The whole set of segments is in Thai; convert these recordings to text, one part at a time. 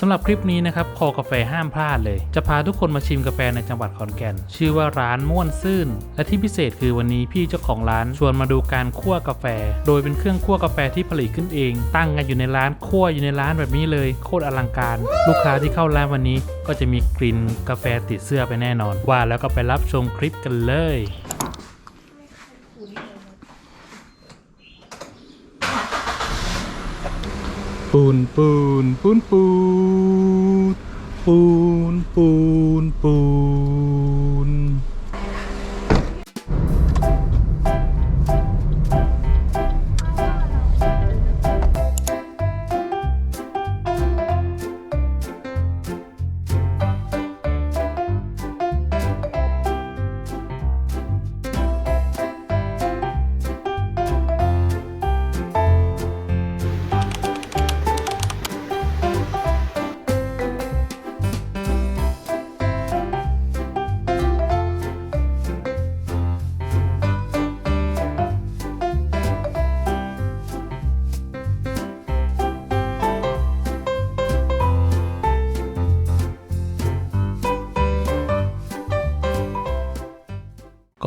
สำหรับคลิปนี้นะครับคอกาแฟห้ามพลาดเลย จะพาทุกคนมาชิมกาแฟในจังหวัดขอนแก่น ชื่อว่าร้านม่วนซื่น และที่พิเศษคือวันนี้พี่เจ้าของร้านชวนมาดูการคั่วกาแฟ โดยเป็นเครื่องคั่วกาแฟที่ผลิตขึ้นเอง ตั้งกันอยู่ในร้านคั่วอยู่ในร้านแบบนี้เลยโคตรอลังการ ลูกค้าที่เข้าร้านวันนี้ ก็จะมีกลิ่นกาแฟติดเสื้อไปแน่นอน ว่าแล้วก็ไปรับชมคลิปกันเลย ปูนปูนปูนปูนปูนปูนปูน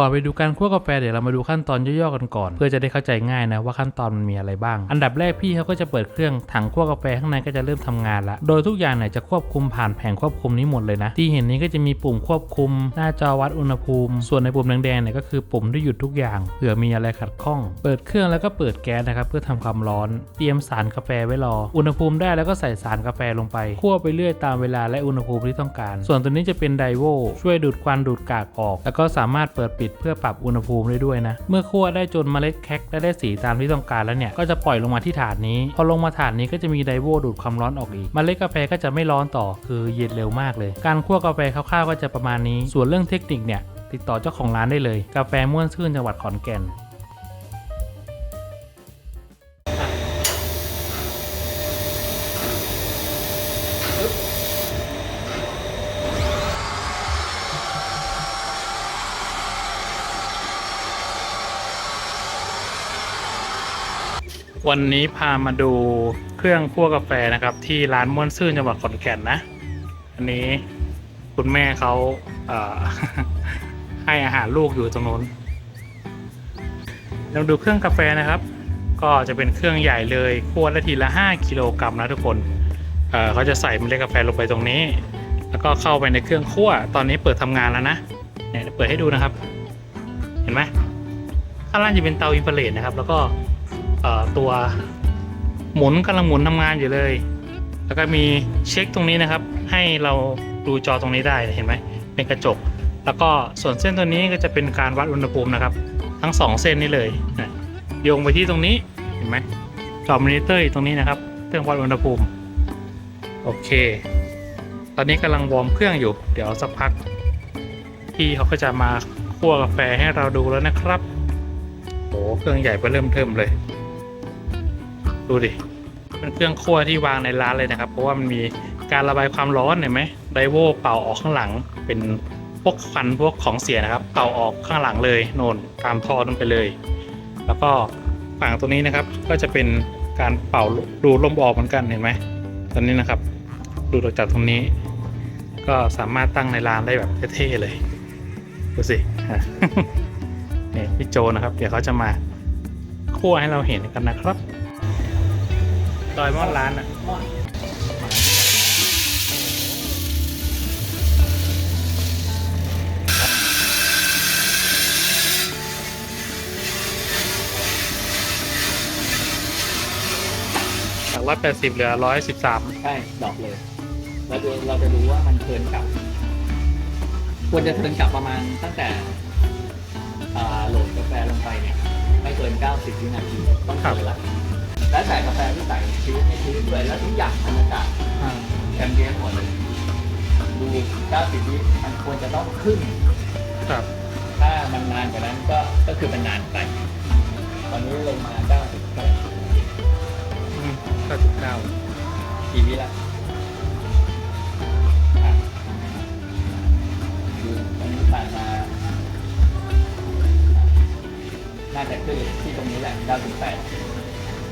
ก่อนไปดูการคั่วกาแฟเดี๋ยวเรามาดูขั้นตอนย่อๆกันก่อน เพื่อจะได้เข้าใจง่ายนะว่าขั้นตอนมันมีอะไรบ้าง อันดับแรกพี่เขาก็จะเปิดเครื่องถังคั่วกาแฟข้างในก็จะเริ่มทำงานละ โดยทุกอย่างเนี่ยจะควบคุมผ่านแผงควบคุมนี้หมดเลยนะ ที่เห็นนี้ก็จะมีปุ่มควบคุม หน้าจอวัดอุณหภูมิ ส่วนในปุ่มแดงๆเนี่ยก็คือปุ่มที่หยุดทุกอย่างเผื่อมีอะไรขัดข้อง เปิดเครื่องแล้วก็เปิดแก๊สนะครับเพื่อทำความร้อน เตรียมสารกาแฟไว้รอ อุณหภูมิได้แล้วก็ใส่สารกาแฟลงไปคั่วไปเรื่อยตามเวลาและอุณหภูมิที่ต้องการ ส่วนตัวนี้จะเป็นไดโวช่วยดูดควันดูดกากออก แล้วก็สามารถเปิดปิดเพื่อปรับอุณหภูมิได้ด้วยนะ เมื่อคั่วได้จนเมล็ดแคคและได้สีตามที่ต้องการแล้วเนี่ย ก็จะปล่อยลงมาที่ถาดนี้ พอลงมาถาดนี้ก็จะมีไดโวดูดความร้อนออกอีก เมล็ดกาแฟก็จะไม่ร้อนต่อ คือเย็นเร็วมากเลย การคั่วกาแฟคร่าวๆก็จะประมาณนี้ ส่วนเรื่องเทคนิคเนี่ยติดต่อเจ้าของร้านได้เลย กาแฟม่วนซื่นจังหวัดขอนแก่น วันนี้พามาดูเครื่องคั่วกาแฟนะครับ ที่ร้านม่วนซื่นจังหวัดขอนแก่นนะ อันนี้คุณแม่เขาเให้อาหารลูกอยู่ตรงนู้นเราดูเครื่องกาแฟนะครับ ก็จะเป็นเครื่องใหญ่เลยคั่วได้ทีละ 5 กิโลกรัมนะทุกคนเเขาจะใส่เมล็ดกาแฟลงไปตรงนี้ แล้วก็เข้าไปในเครื่องคั่วตอนนี้เปิดทำงานแล้วนะเนี่ยเปิดให้ดูนะครับ เห็นไหมข้างล่างจะเป็นเตาอินฟราเรดนะครับ แล้วก็ ตัวหมุนกำลังหมุนทำงานอยู่เลย แล้วก็มีเช็คตรงนี้นะครับ ให้เราดูจอตรงนี้ได้เห็นไหมเป็นกระจก แล้วก็ส่วนเส้นตัวนี้ก็จะเป็นการวัดอุณหภูมินะครับ ทั้ง 2 เส้นนี้เลยโยงไปที่ตรงนี้เห็นไหมจอมอนิเตอร์อยู่ตรงนี้นะครับเครื่องวัดอุณหภูมิโอเค ตอนนี้กำลังวอร์มเครื่องอยู่ เดี๋ยวสักพักพี่เขาก็จะมาคั่วกาแฟให้เราดูแล้วนะครับโอ้เครื่องใหญ่ไปเริ่มเทิมเลย ดูดิเป็นเครื่องคั่วที่วางในร้านเลยนะครับ เพราะว่ามันมีการระบายความร้อนเห็นไหมไดโวเป่าออกข้างหลัง เป็นพวกควันพวกของเสียนะครับ เป่าออกข้างหลังเลยโน่นตามท่อนั้นไปเลย แล้วก็ฝั่งตรงนี้นะครับ ก็จะเป็นการเป่าดูดลมออกเหมือนกันเห็นไหมตอนนี้นะครับ ดูดออกจากตรงนี้ ก็สามารถตั้งในร้านได้แบบเท่ๆเลยดูสินี่พี่โจนะครับ เดี๋ยวเขาจะมาคั่วให้เราเห็นกันนะครับ ดอยมอดร้านอะจากร้อยแปดสิบเหลือร้อยสิบสามใช่ดอกเลย เราดูเราจะดูว่ามันเทิร์นกลับ ควรจะเทิร์นกลับประมาณตั้งแต่โหลดกาแฟลงไปเนี่ย ไม่เกิน90วินาทีต้องทำเวลา แล้วแต่กาแฟที่ใส่ชื้นไม่ชื้นด้วยแล้วทุกอย่างบรรยากาศแอมเบียหมดเลยดู90วิมันควรจะต้องขึ้น ครับ ถ้ามันนานกว่านั้นก็ก็คือมันนานไป ตอนนี้ลงมา90เก้าสิบเก้ากี่วิละอะดูตอนนี้ผ่านมา น่าจะขึ้นที่ตรงนี้แหละ98ถ้า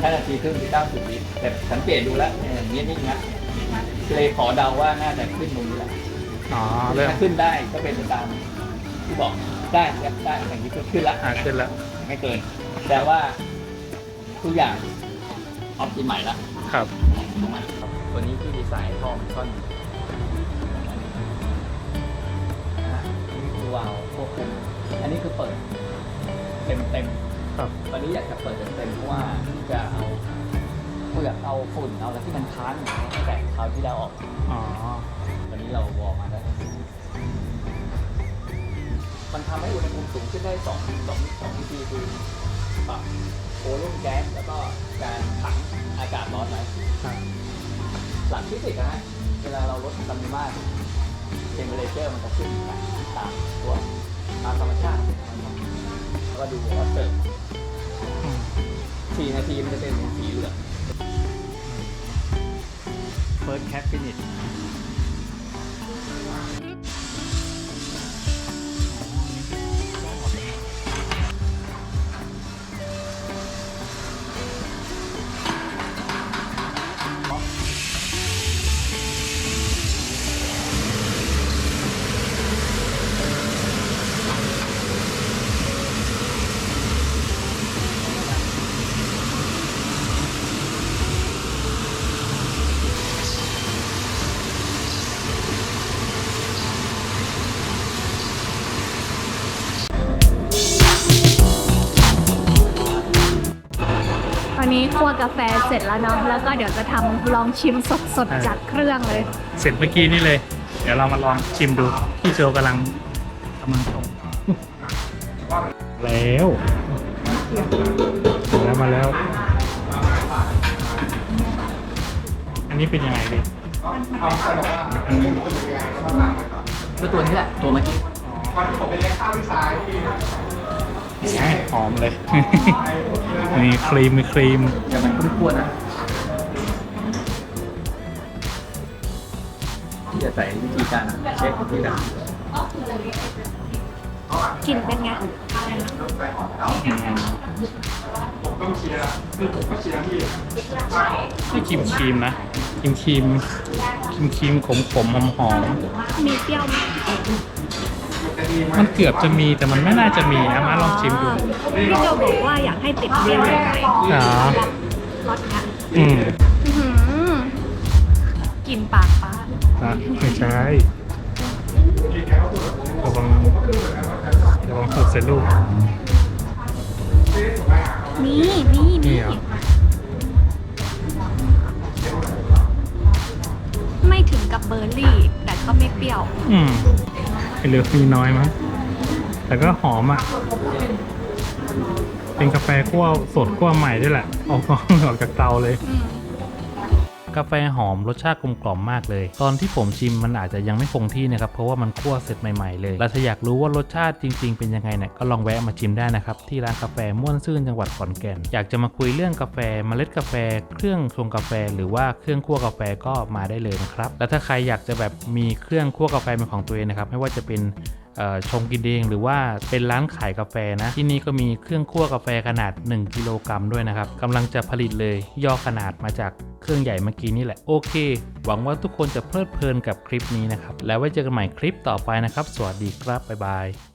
นาทีครึ่งที่90วิแต่สังเกตดูแล้วเนี่ยอย่างนี้นี่นะเลยขอเดาว่าน่าจะขึ้นตรงนี้แหละอ๋อเริ่มถ้าขึ้นได้ก็เป็นไปตามที่บอกได้ครับได้อย่างนี้ก็ขึ้นละอ่าขึ้นแล้วไม่เกิน แต่ว่าทุกอย่างออปติใหม่ละครับ ตัวนี้ที่ดีไซน์ท่อมันค่อน ครับๆวันนี้อยากจะเปิดเต็มเต็มๆเพราะว่าจะเอาเพื่อเอาฝุ่นเอาอะไรที่มันค้างอยู่ตั้งแต่คราวที่เราออกอ๋อวันนี้เราวอร์มมาได้มันทำให้อุณหภูมิสูงขึ้นได้สองสองสองวิธีคือปรับโอลุ่มแก๊สแล้วก็การขังอากาศร้อนไว้ครับหลักที่สิบนะฮะเวลาเราลดซัมมิมาเทมเปอเรเจอร์มันจะขึ้นตามตัวตามธรรมชาติแล้วก็ดูว่าเสิร์ฟอื 4 นาทีมันจะเป็นสีเหลือง First Cap Finish นนี้คั่วกาแฟเสร็จแล้วเนาะ แล้วก็เดี๋ยวจะทำลองชิมสดๆจากเครื่องเลย เสร็จเมื่อกี้นี่เลย เดี๋ยวเรามาลองชิมดูพี่โจกำลังกำลังชงแล้วมาแล้วมาแล้ว อันนี้เป็นยังไงดิอันนี้ก็ตัวนี้แหละตัวเมื่อกี้แหมหอมเลย มีครีม มีครีมเดี๋ยวมันคุ้นๆนะที่จะใส่วิธีการเช็คที่แบบกลิ่นเป็นไงไม่ครีมครีมนะครีมครีมครีมครีมขมขมหอมหอมมีเปรี้ยวไหม มันเกือบจะมีแต่มันไม่น่าจะมีนะมาลองชิมดูพี่โจบอกว่าอยากให้ติดเปรี้ยวหน่อยอ๋อรสเนี้ยอืมอื้อหือกลิ่นปากปลาอะไม่ใช่ระวังระวังหกเสร็จลูกนี่นี่นี่นี่เหรอไม่ถึงกับเบอร์รี่แต่ ก็ไม่เปรี้ยว อืมไอเหลือมีน้อยมั้งแต่ก็หอมอะ เป็นกาแฟขั้วสดขั้วใหม่ด้วยแหละออกออกจากเตาเลย อืม กาแฟหอมรสชาติกลมกล่อมมากเลย ตอนที่ผมชิมมันอาจจะยังไม่คงที่นะครับ เพราะว่ามันคั่วเสร็จใหม่ๆเลยแล้วถ้าอยากรู้ว่ารสชาติจริง ๆ เป็นยังไงเนี่ยก็ลองแวะมาชิมได้นะครับ ที่ร้านกาแฟม่วนซื่นจังหวัดขอนแก่น อยากจะมาคุยเรื่องกาแฟเมล็ดกาแฟ เครื่องชงกาแฟ หรือว่าเครื่องคั่วกาแฟก็มาได้เลยนะครับ แล้วถ้าใครอยากจะแบบมีเครื่องคั่วกาแฟเป็นของตัวเองนะครับ ไม่ว่าจะเป็น ชงกินเองหรือว่าเป็นร้านขายกาแฟนะ ที่นี่ก็มีเครื่องคั่วกาแฟขนาด 1กิโลกรัมด้วยนะครับกำลังจะผลิตเลยย่อขนาดมาจากเครื่องใหญ่เมื่อกี้นี่แหละโอเค หวังว่าทุกคนจะเพลิดเพลินกับคลิปนี้นะครับแล้วไว้เจอกันใหม่คลิปต่อไปนะครับ สวัสดีครับบ๊ายบาย